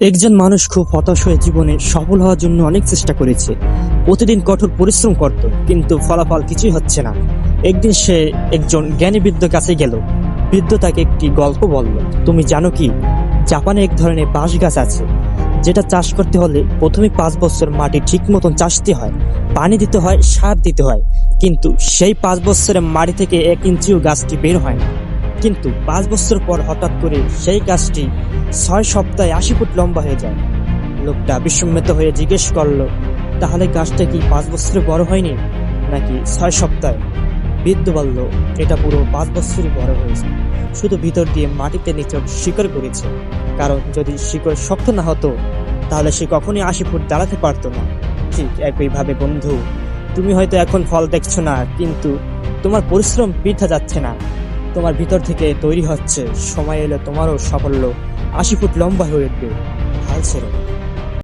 একজন মানুষ খুব হতাশ হয়ে জীবনে সফল হওয়ার জন্য অনেক চেষ্টা করেছে। প্রতিদিন কঠোর পরিশ্রম করত, কিন্তু ফলাফল কিছুই হচ্ছে না। একদিন সে একজন জ্ঞানী বৃদ্ধ কাছে গেল। বৃদ্ধ তাকে একটি গল্প বলল, তুমি জানো কি? জাপানে এক ধরনের বাঁশ গাছ আছে, যেটা চাষ করতে হলে প্রথমে পাঁচ বছর মাটি ঠিক মতন চাষতে হয়, পানি দিতে হয়, সার দিতে হয়। কিন্তু সেই পাঁচ বছরের মাটি থেকে এক ইঞ্চিও গাছটি বের হয় না। কিন্তু পাঁচ বছর পর হঠাৎ করে সেই গাছটি ছয় সপ্তাহে আশি ফুট লম্বা হয়ে যায়। লোকটা বিস্মিত হয়ে জিজ্ঞেস করল, তাহলে গাছটা কি পাঁচ বছরে বড় হয়নি? নাকি ছয় সপ্তাহে? বৃদ্ধ বলল, এটা পুরো পাঁচ বছরই বড় হয়েছে। শুধু ভিতর দিয়ে মাটিতে নিচক শিকড় করেছে কারণ যদি শিকড় শক্ত না হতো, তাহলে সে কখনই আশি ফুট দাঁড়াতে পারতো না। ঠিক একইভাবে বন্ধু, তুমি হয়তো এখন ফল দেখছ না, কিন্তু তোমার পরিশ্রম বৃথা যাচ্ছে না। তোমার ভিতর থেকে তৈরি হচ্ছে সময় এলে তোমারও সাফল্য আশি ফুট লম্বা হয়ে উঠবে হাল ছেড়ো।